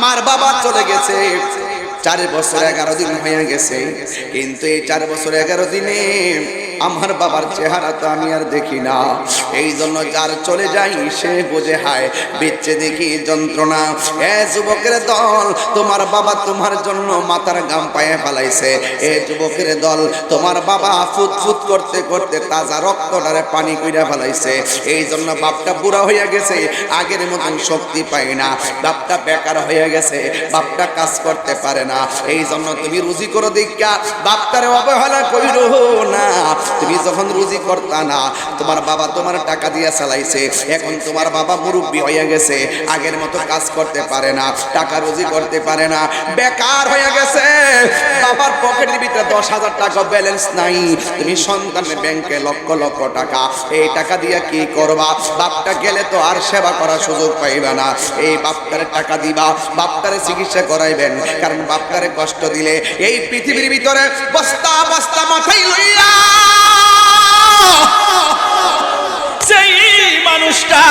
আমার বাবা চলে গেছে। চার বছর এগারো দিন হয়ে গেছে। কিন্তু এই চার বছর এগারো দিনে আমার বাবার চেহারা তো আমি আর দেখি না। এই জন্য যার চলে যাই, সে বোঝে, হায় বেচ্ছে দেখি যন্ত্রণা। এ যুবকের দল, তোমার বাবা তোমার জন্য মাথার গাম পায়ে ফেলাইছে। এ যুবকের দল, তোমার বাবা ফুট ফুট করতে করতে তাজা রক্তটারে পানি কইরা ফেলাইছে। এই জন্য বাপটা বুড়া হইয়া গেছে, আগের মতন শক্তি পায় না। বাপটা বেকার হয়ে গেছে, বাপটা কাজ করতে পারে না। এই জন্য তুমি রুজি করো দীক্ষা বাপটারে অবহেলা কইরো না। তুমি যখন রুজি করতা না, তোমার বাবা তোমার টাকা দিয়ে চালাইছে। এখন তোমার বাবা মুরব্বী হয়ে গেছে, আগের মতো কাজ করতে পারে না, টাকা রুজি করতে পারে না, বেকার হয়ে গেছে। বাবার পকেটের ভিতরে দশ হাজার টাকা ব্যালেন্স নাই। তুমি সন্তানের ব্যাংকে লক্ষ লক্ষ টাকা। এই টাকা দিয়ে কি করবা? বাপটা গেলে তো আর সেবা করার সুযোগ পাইবে না। এই বাপটারে টাকা দিবা, বাপটারে চিকিৎসা করাইবেন। কারণ বাপটারে কষ্ট দিলে এই পৃথিবীর ভিতরে বস্তা বস্তা মাথায় লইয়া সেই মানুষটা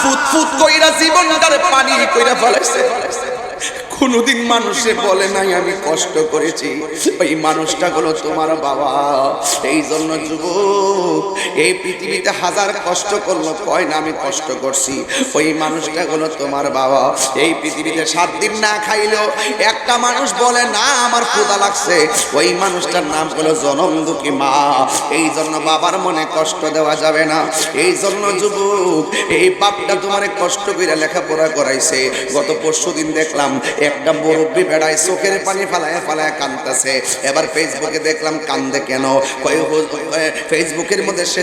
ফুট ফুট কইরা জীবনটারে পানি কইরা ফেলেছে কোনোদিন মানুষে বলে নাই, আমি কষ্ট করেছি। ওই মানুষটা হলো তোমার বাবা। এই জন্য যুবক, এই পৃথিবীতে হাজার কষ্ট করল, কয় না আমি কষ্ট করছি। ওই মানুষটা হলো তোমার বাবা। এই পৃথিবীতে সাত দিন না খাইলেও একটা মানুষ বলে, না, আমার ক্ষুদা লাগছে। ওই মানুষটার নাম হলো জনম দুঃখী মা। এই জন্য বাবার মনে কষ্ট দেওয়া যাবে না। এই জন্য যুবক, এই বাপটা তোমার কষ্ট করে লেখাপড়া করাইছে। গত পরশু দিন দেখলাম একটা মুরব্বী চোখের পানি ফালায় ফালায় এবার ফেসবুকে দেখলাম কান্দে কেন? ফেসবুকের মধ্যে সে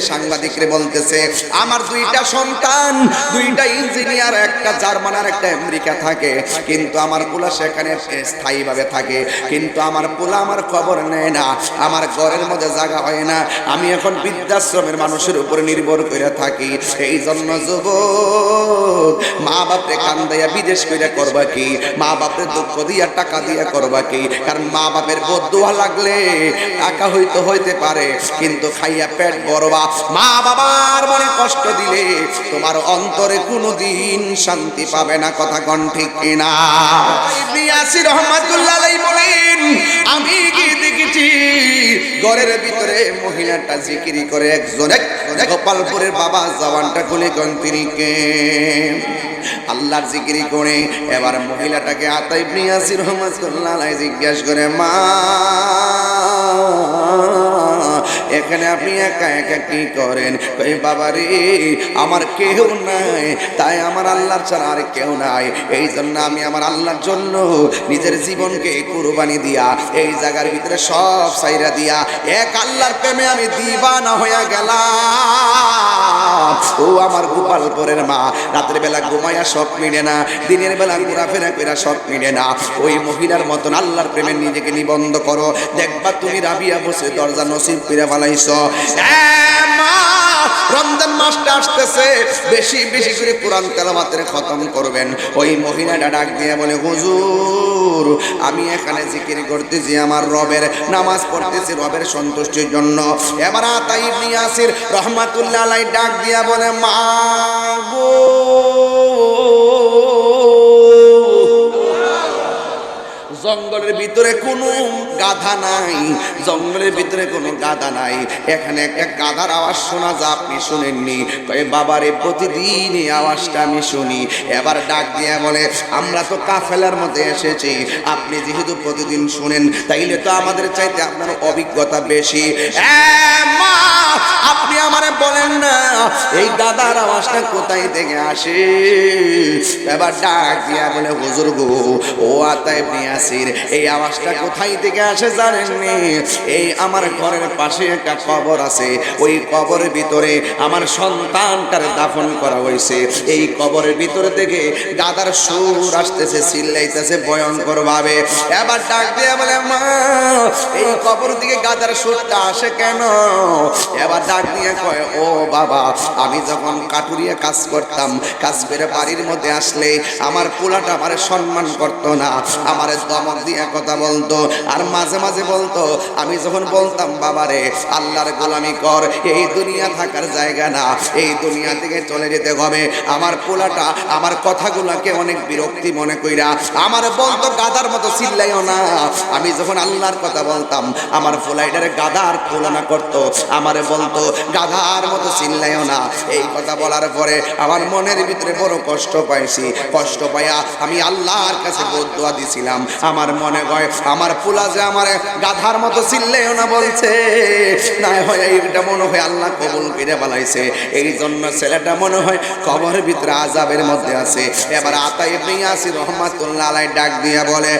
বলতেছে, আমার দুইটা সন্তান, দুইটা ইঞ্জিনিয়ার, একটা জার্মান আর একটা আমেরিকা থাকে। কিন্তু আমার পোলা সেখানে স্থায়ীভাবে থাকে। কিন্তু আমার পোলা আমার খবর নেয় না। আমার ঘরের মধ্যে জায়গা হয় না। আমি এখন বৃদ্ধাশ্রমের মানুষের উপরে নির্ভর করে থাকি। এই জন্য যুবক মা বাপরে কান্দাইয়া বিদেশ করে করবা কি? মা বাপরে দুঃখ দিয়া টাকা দিয়া করবা কি? কারণ মা বাপের বদুয়া লাগলে টাকা হইতে হইতে পারে, কিন্তু খাইয়া পেট বড়বা মা বাবার মনে কষ্ট দিলে তোমার অন্তরে কোনোদিন শান্তি পাবে না, কথা কন ঠিক কিনা? ইয়াসির রহমাতুল্লাহ বলেন, আমি কি দেখেছি? ঘরের ভিতরে মহিলাটা জিকিরি করে একজন, এক গোপালপুরের বাবা জওয়ানটা খুলে গন তিনি কে? আল্লাহর জিকিরি করে এবার মহিলাটাকে আতাই ইবনে ইয়াসির রহমাতুল্লাহ জিজ্ঞাসা করে, মা, এখানে আপনি একা একা কি করেন? কই বাবা রে আমার কেউ নাই, তাই আমার আল্লাহর ছাড়া আর কেউ নাই। এই জন্য আমি আমার আল্লাহর জন্য নিজের জীবনকে কুরবানি দিয়া, এই জায়গার ভিতরে সব সাইরা দিয়া, এক আল্লাহর প্রেমে আমি দিবানা হইয়া গেলাম। ও আমার গোপালপুরের মা, রাতের বেলা ঘুমাইয়া সব মিলে না। দিনের বেলা ঘোরাফেরা করে সব মিলে না। ওই মহিলার মতন আল্লাহর প্রেমে নিজেকে নিবন্ধ করো। দেখবা তুমি রাবিয়া বসে দরজা নসিব করে ফেলাইছ। রমজান মাসটা আসতেছে। বেশি বেশি করে কোরআন তেলাওয়াতের খতম করবেন। ওই মহিলাটা ডাক দিয়ে বলে, হুজুর, আমি এখানে জিকির করতেছি আমার রবের, নামাজ পড়তেছি রবের সন্তুষ্টির জন্য। এবার আতাই ইবনে ইয়াসির রহমাতুল্লাহ ডাক দিয়া বলে, মা গো জঙ্গলের ভিতরে কোনো গাধা নাই, জঙ্গলের ভিতরে কোনো গাধা নাই। এখানে একটা গাধার আওয়াজ শোনা যা আপনি শুনেননি। কয়ে, বাবারে প্রতিদিন এই আওয়াজটা আমি শুনি। এবার ডাক দিয়ে বলে, আমরা তো কাফেলার মধ্যে এসেছি। আপনি যেহেতু প্রতিদিন শুনেন, তাইলে তো আমাদের চাইতে আপনার অভিজ্ঞতা বেশি। মা, আপনি আমারে বলেন না, এই গাদার আওয়াজটা কোথায় থেকে আসে? এবার ডাক দিয়া বলে, হুজুর গো, ও আতায় নিয়াসির এই আওয়াজটা কোথায় থেকে আসে জানেননি? এই আমার ঘরের পাশে একটা কবর আছে। ওই কবরের ভিতরে আমার সন্তানটার দাফন করা হয়েছে। এই কবরের ভিতরে থেকে গাদার সুর আসতেছে, চিল্লাইতেছে ভয়ঙ্কর ভাবে এবার ডাক দিয়ে বলে, মা, এই কবর দিকে গাদার সুরটা আসে কেন? এবার ডাক দিয়ে কয়, ও বাবা, আমি যখন কাটুরিয়া কাজ করতাম, কাজ করে বাড়ির মধ্যে আসলে আমার পোলাটা আমার সম্মান করতো না। আমার দমক দিয়ে কথা বলতো। আর মাঝে মাঝে বলতো, আমি যখন বলতাম, বাবারে, আল্লাহর গোলামি কর, এই দুনিয়া থাকার জায়গা না, এই দুনিয়া থেকে চলে যেতে হবে। আমার পোলাটা, আমার কথাগুলোকে অনেক বিরক্তি মনে কইরা, আমার বলতো গাদার মতো চিল্লাইও না। আমি যখন আল্লাহর কথা বলতাম, আমার পোলাইটারে গাদার তুলনা করতো, আমারে বলতো, গাধার মতো চিল্লাইও না। এই কথা বলার পরে আমার মনের ভিতরে বড় কষ্ট পাইছি। কষ্ট পাইয়া আমি আল্লাহর কাছে বদুয়া দিছিলাম। আমার মনে হয়, আমার পোলা যে আমার গাধার মতো চিল্লাইও না বলছে। না হয় এইটা মনে হয় আল্লাহ কবুল করে বালাইছে এই জন্য ছেলেটা মনে হয় কবরের ভিতরে আজাবের মধ্যে আছে। এবার আতাই ইয়াসির রহমাতুল্লাহ আলাই ডাক দিয়া বলে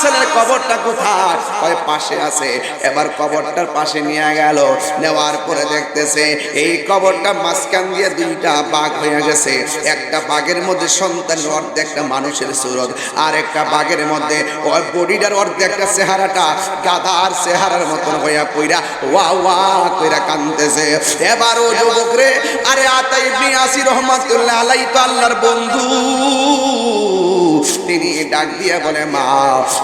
ছেলের কবরটা কোথায়? পাশে আছে। এবার কবরটার পাশে নিয়ে গেল। নেওয়ার পরে দেখতেছে এই কবরটা মাঝখান দিয়ে দুইটা বাঘ হয়ে গেছে। একটা বাঘের মধ্যে সন্তানের অর্ধেকটা মানুষের সুরত আর একটা বাঘের মধ্যে ওর বডিটার অর্ধেকটা চেহারাটা গাধার চেহারার মতন হইয়া কইরা ওয়া ওয়া কইরা কান্দেছে এবার ও যুবক রে, আরে আতাই ইবনে আসির রহমাতুল্লাহ আলাই তো আল্লাহর বন্ধু। তিনি ডাক দিয়ে বলে, মা,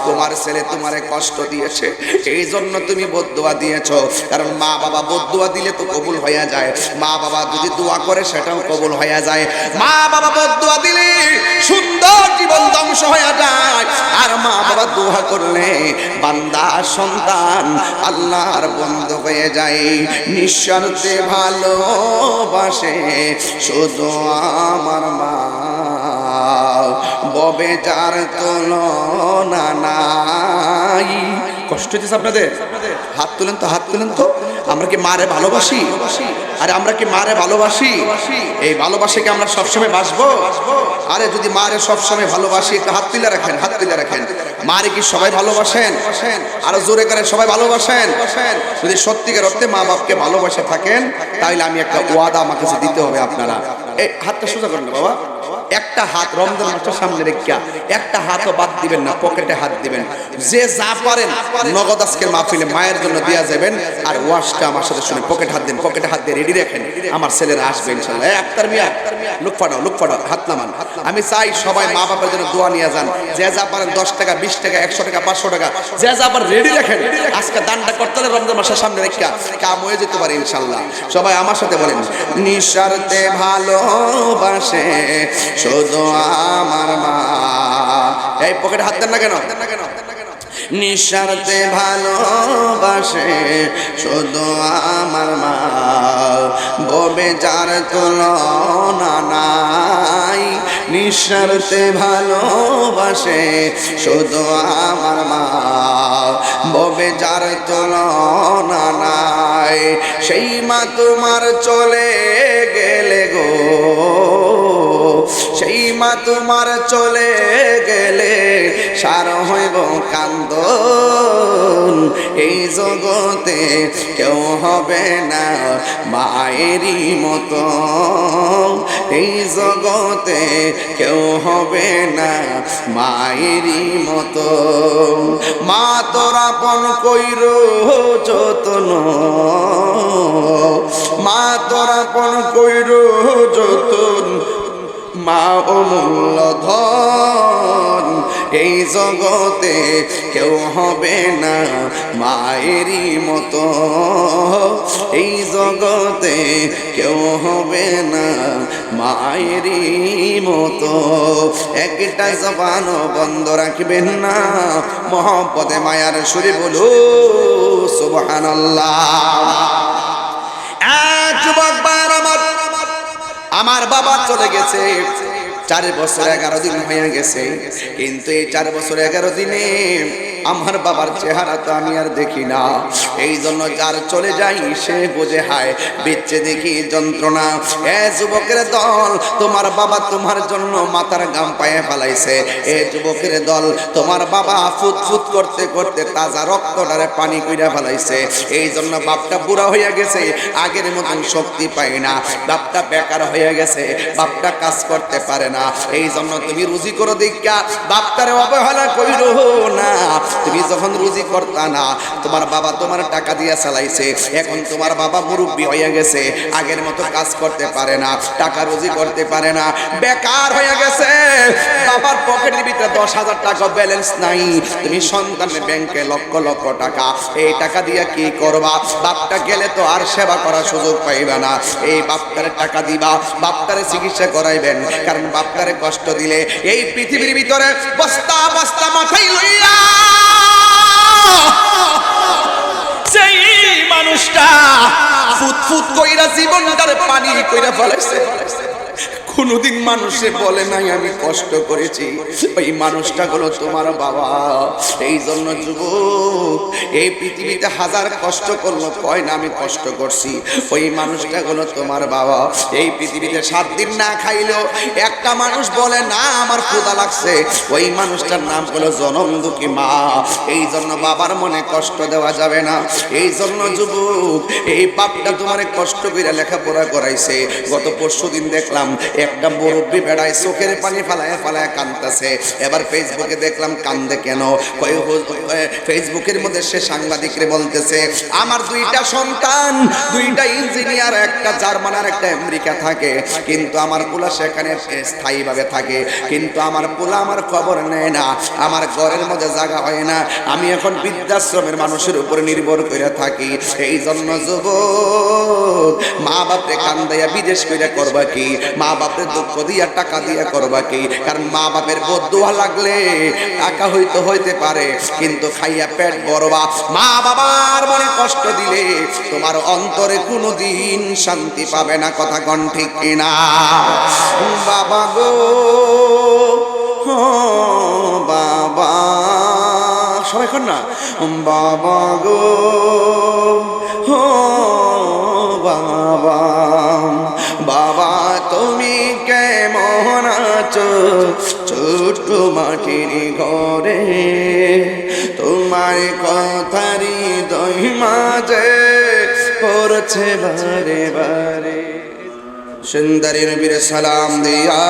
তোমার ছেলে তোমারে কষ্ট দিয়েছে। এই জন্য তুমি বদুয়া দিয়েছ। কারণ মা বাবা বদুয়া দিলে তো কবুল হয়ে যায়। মা বাবা যদি দোয়া করে, সেটাও কবুল হয়ে যায়। মা বাবা বদুয়া দিলে সুন্দর জীবন ধ্বংস হয়ে যায়। আর মা বাবা দোয়া করলে বান্দা, সন্তান আল্লাহর বন্ধু হয়ে যায়। নিঃস্বার্থে ভালোবাসে শুধু আমার মা। ববে যার নাই। কষ্ট হচ্ছে আপনাদের? হাত তুলেন তো, হাত তুলেন তো। আমরা কি মারে ভালোবাসি? আরে আমরা কি মারে ভালোবাসি? এই ভালোবাসাকে আমরা সবসময় বাসবো আরে যদি মারে সবসময় ভালোবাসি একটু হাত তুলে রাখেন, হাত তুলে রাখেন। মারে কি সবাই ভালোবাসেন? আরও জোরে করে সবাই ভালোবাসেন? যদি সত্যিকার অর্থে মা বাপকে ভালোবাসে থাকেন তাহলে আমি একটা ওয়াদা আমার কাছে দিতে হবে আপনারা। এই হাতটা সোজা করেন বাবা। একটা হাত রমজান মাসের সামনে রেখা একটা হাতও বাদ দিবেন না, পকেটে হাত দিবেন। যে যা পারেন নগদ আজকের মাহফিলে মায়ের জন্য দেওয়া যাবেন আর ওয়াশটা আমার সাথে শুনে পকেট হাত দেন, পকেটে হাত দিয়ে রেডি রাখেন, আমার ছেলেরা আসবে ইনশাল্লাহ আক্তার মিয়া, লুক ফাটাও লুক ফাটাও, হাত নামান। আমি চাই সবাই মা বাবার জন্য দোয়া নিয়ে যান। যে যা পারেন দশ টাকা, বিশ টাকা, একশো টাকা, পাঁচশো টাকা, যে যা পারেন রেডি রাখেন। আজকে দানটা করতে হলে রমজান মাসের সামনে রেখা কাম হয়ে যেতে পারে ইনশাল্লাহ সবাই আমার সাথে বলেন নিঃস্বার্থে ভালোবাসে শুধু আমার মা। এই পকেটে হাত দেন না কেন? নিঃস্বার্থে ভালোবাসে শুধু আমার মা। ববে যার তুলনা নাই, নিঃস্বার্থে ভালোবাসে শুধু আমার মা। ববে যার তুলনা নাই, সেই মা তোমার চলে গেলে গো। সেই মা তোমার চলে গেলে সার হইব কান্দ এই জগতে কেউ হবে না মায়েরই মতো। এই জগতে কেউ হবে না মায়েরই মতো। মা তোরা পন কইর যতন। মা তোরা পন কইর যতন। মা অমূল্য ধন এই জগতে কেউ হবে না মায়েরই মতো। এই জগতে কেউ হবে না মায়েরই মতো। একটা জবান বন্ধ রাখবেন না। মহব্বতে, মায়ার সুরে বলো সুবহানাল্লাহ। এক যুবক আমার বাবা চলে গেছে। চার বছর এগারো দিন হয়ে গেছে। কিন্তু এই চার বছর এগারো দিনে আমার বাবার চেহারা তো আমি আর দেখি না। এই জন্য যার চলে যাই, সে বোঝে, হায়, বেচে দেখি যন্ত্রণা। এ যুবকের দল, তোমার বাবা তোমার জন্য মাথার গাম পায়ে ফেলাইছে। এ যুবকের দল, তোমার বাবা ফুট করতে করতে তাজা রক্তটারে পানি কইরা ফেলাইছে। এই জন্য বাপটা বুড়া হইয়া গেছে, আগের মতন শক্তি পায় না। বাপটা বেকার হয়ে গেছে, বাপটা কাজ করতে পারে না। এই জন্য তুমি রুজি করো দীক্ষা, বাপটারে অবহেলা কইরো না। তুমি যখন রুজি করতা না, তোমার বাবা তোমার টাকা দিয়া চালাইছে। এখন তোমার বাবা মুরব্বী হয়ে গেছে, আগের মতো কাজ করতে পারে না, টাকা রুজি করতে পারে না, বেকার হয়ে গেছে। বাবার পকেটের ভিতরে দশ হাজার টাকা ব্যালেন্স নাই। তুমি সন্তানের ব্যাংকে লক্ষ লক্ষ টাকা। এই টাকা দিয়ে কি করবা? বাপটা গেলে তো আর সেবা করার সুযোগ পাইবে না। এই বাপটারে টাকা দিবা, বাপটারে চিকিৎসা করাইবেন। কারণ বাপটারে কষ্ট দিলে এই পৃথিবীর ভিতরে বস্তা বস্তা মাথায় লইয়া সেই মানুষটা ফুট কইরা জীবনটারে পানি কইরা ফেলাইছে। কোনোদিন মানুষে বলে নাই, আমি কষ্ট করেছি। ওই মানুষটা হলো তোমার বাবা। এই জন্য যুবক, এই পৃথিবীতে হাজার কষ্ট করল, কয় না, আমি কষ্ট করছি। ওই মানুষটা হলো তোমার বাবা। এই পৃথিবীতে সাত দিন না খাইলেও একটা মানুষ বলে, না, আমার ক্ষুদা লাগছে। ওই মানুষটার নাম হলো জনম দুঃখী মা। এই জন্য বাবার মনে কষ্ট দেওয়া যাবে না। এই জন্য যুবক, এই বাপটা তোমারে কষ্ট করে লেখাপড়া করাইছে। গত পরশু দিন দেখলাম একটা মুরব্বী বেড়ায় চোখের পানি ফালায় ফালায় কান্দতেছে এবার ফেসবুকে দেখলাম কান্দে কেন? ফেসবুকের মধ্যে সে সাংবাদিকরে বলতেছে, আমার দুইটা সন্তান, দুইটা ইঞ্জিনিয়ার, একটা জার্মান আর একটা আমেরিকা থাকে। কিন্তু আমার পোলা সেখানে স্থায়ীভাবে থাকে। কিন্তু আমার পোলা আমার খবর নেয় না। আমার ঘরের মধ্যে জায়গা হয় না। আমি এখন বৃদ্ধাশ্রমের মানুষের উপরে নির্ভর করে থাকি। এই জন্য যুবক মা বাপরে কান্দাইয়া বিদেশ কইরা করবা কি? মা বাপরে দুঃখ দিয়া টাকা দিয়া করবা কি? কারণ মা বাপের বদুয়া লাগলে টাকা হইতে হইতে পারে, কিন্তু খাইয়া পেট বড়বা মা বাবার মনে কষ্ট দিলে তোমার অন্তরে কোনোদিন শান্তি পাবে না, কথা কন ঠিক কিনা? বাবা গো বাবা। সবাই এখন না? বাবা গো বাবা। বাবা আছো ছোট্ট মাটির ঘরে। তোমার কথারি দই মাঝে পড়ছে বারে বারে। সুন্দরী নবীর সালাম দিয়া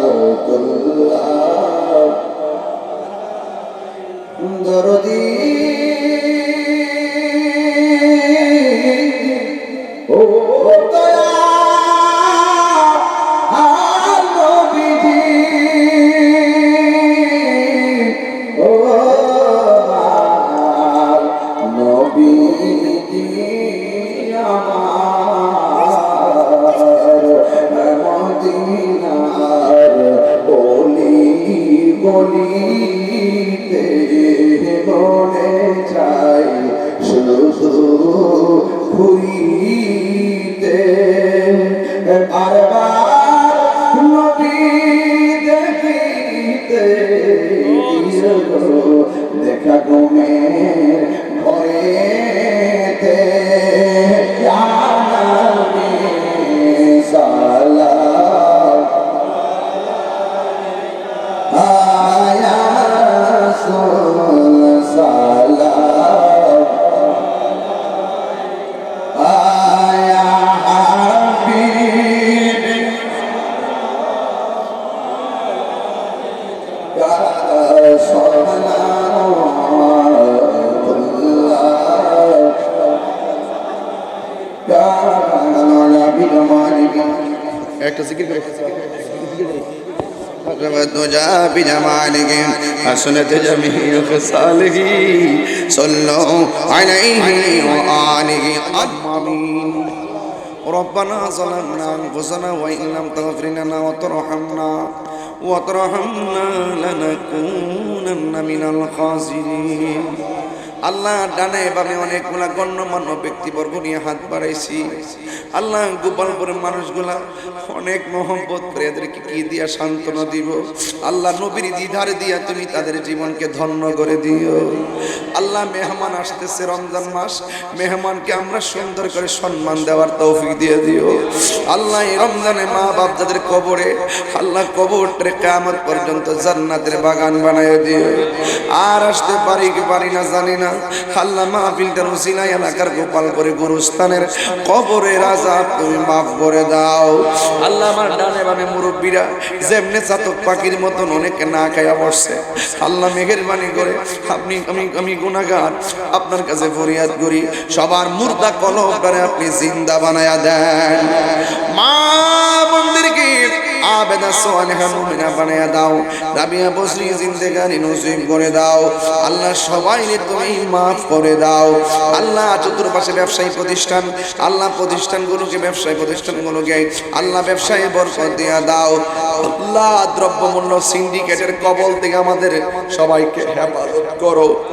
নাবীর দরদি গলিতে 아 الدجى بجماله حسنت جميع خصاله صلوا عليه وآله. آمين ربنا ظلمنا أنفسنا وإن لم تغفر لنا وترحمنا وترحمنا لنكونن من الخاسرين. আল্লাহ ডানে বামে অনেকগুলা গণ্যমান্য ব্যক্তিবর্গ নিয়ে হাত বাড়াইছি। আল্লাহ গোপালপুরের মানুষগুলা অনেক মহব্বত করে এদেরকে কি দিয়া সান্ত্বনা দিব? আল্লাহ নবীর দিধার দিয়া তুমি তাদের জীবনকে ধন্য করে দিও। আল্লাহ মেহমান আসতেছে রমজান মাস, মেহমানকে আমরা সুন্দর করে সম্মান দেওয়ার তৌফিক দিয়ে দিও। আল্লাহ এই রমজানে মা বাপ যাদের কবরে, আল্লাহ কবরটারে কামত পর্যন্ত জান্নাতের বাগান বানায় দিও। আর আসতে পারি কি পারি না জানি না। আল্লাহ মাহফিলটার উসিলাই এলাকার গোপাল করে গুরুস্থানের কবরে রাজা, তুমি মাফ করে দাও। আল্লাহ আমার ডানে বামে মুরব্বীরা যেমনে চাতক পাখির মতন অনেকে না খাইয়া বসছে। আল্লাহ মেঘের করে, আপনি, আমি আমি গুণাগার আপনার কাছে ফরিয়াদ করি, সবার মুর্দা কলকারে আপনি জিন্দা বানায়া দেন। মা মন্দিরকে আবেদা সোয়ালেহা মুমিনা বানায়া দাও। রাবিয়া বসরি জিন্দেগানি নসিব করে দাও। আল্লাহ সবাই তুমি মাফ করে দাও। আল্লাহ চতুর্পাশে ব্যবসায়ী প্রতিষ্ঠান, আল্লাহ প্রতিষ্ঠানগুলোকে, ব্যবসায়ী প্রতিষ্ঠানগুলোকে, আল্লাহ ব্যবসায়ী বরকত দিয়া দাও। আল্লাহ দ্রব্যমূল্য সিন্ডিকেটের কবল থেকে আমাদের সবাইকে হেফাজত করো।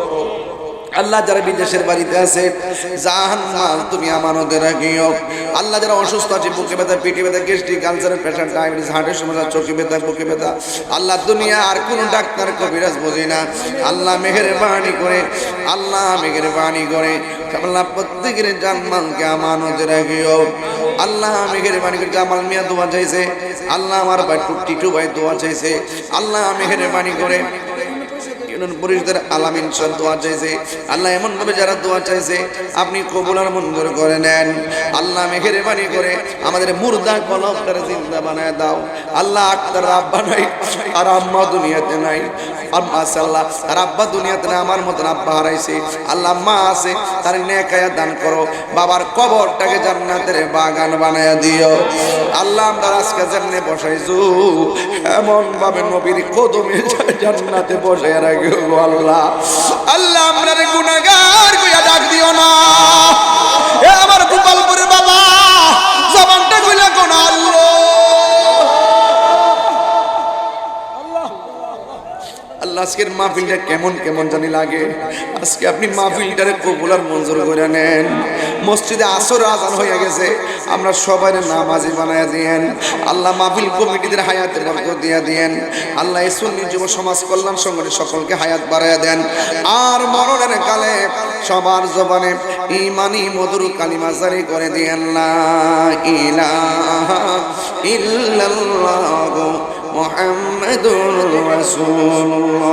আল্লাহ যারা বিদেশের বাড়িতে আছে, জাহান মাল তুমি আমানতে রাখিও। আল্লাহ যারা অসুস্থ আছে, বুকে ব্যথা, পিঠে ব্যথা গ্যাস্ট্রিক ক্যান্সারের পেশেন্ট ডায়াবেটিস, হার্টের সমস্যা, চোখে ব্যথা, বুকে ব্যথা, আল্লাহ দুনিয়া আর কোন ডাক্তার, কবিরাজ বোঝে না। আল্লাহ মেঘের বাণী করে, আল্লাহ মেঘের বাণী করে, আল্লাহ প্রত্যেকের জানমালকে আমানতে রাখিও। আল্লাহ মেঘের বাণী করে জামাল মিয়া দোয়া চাইছে, আল্লাহ আমার ভাই টিটু ভাই দোয়া চাইছে, আল্লাহ মেঘের বাণী করে। ইউনিয়ন পরিষদের আলামিন সব দোয়া চাইছে। আল্লাহ এমন ভাবে যারা দোয়া চাইছে, আপনি কবুল আর মঞ্জুর করে নেন। আল্লাহ মেহেরবানি করে আমাদের মুর্দা কলব জিন্দা বানায় দাও। আল্লাহ আক্তার আব্বা নাই, আর আম্মা দুনিয়াতে নাই। আর মাশাআল্লাহ আর আব্বা দুনিয়াতে আমার মতন আব্বা হারাইছে। আল্লাহ মা আছে, তার নেকায়া দান করো। বাবার কবরটাকে জান্নাতের বাগান বানায় দিও। আল্লাহ আমরা আজকে জান্নে বসাইছু। এমন ভাবে নবীর কদমে জান্নাতে বসে রাখি আল্লাহ। আল্লাহ আমরা গুনাহগার কইয়া ডাক দিও না। আল্লাহ আজকের মাহফিলটা কেমন কেমন জানি লাগে। আজকে আপনি মাহফিলটারে কবুলার মঞ্জুর করে নেন। মসজিদে আসর, আজান হয়ে গেছে। আমরা সবাই নামাজি বানায় দিয়েন। আল্লাহ মাহফিল কমিটিদের হায়াতের বরকত দিয়ে দিয়েন। আল্লাহ এই যুব সমাজ কল্যাণ সংগঠনের সকলকে হায়াত বাড়াইয়া দেন। আর মরণের কালে সবার জবানে ইমানি মধুর কালিমা জারি করে দিয়েন। না ইলাহা ইল্লাল্লাহু محمد رسول الله.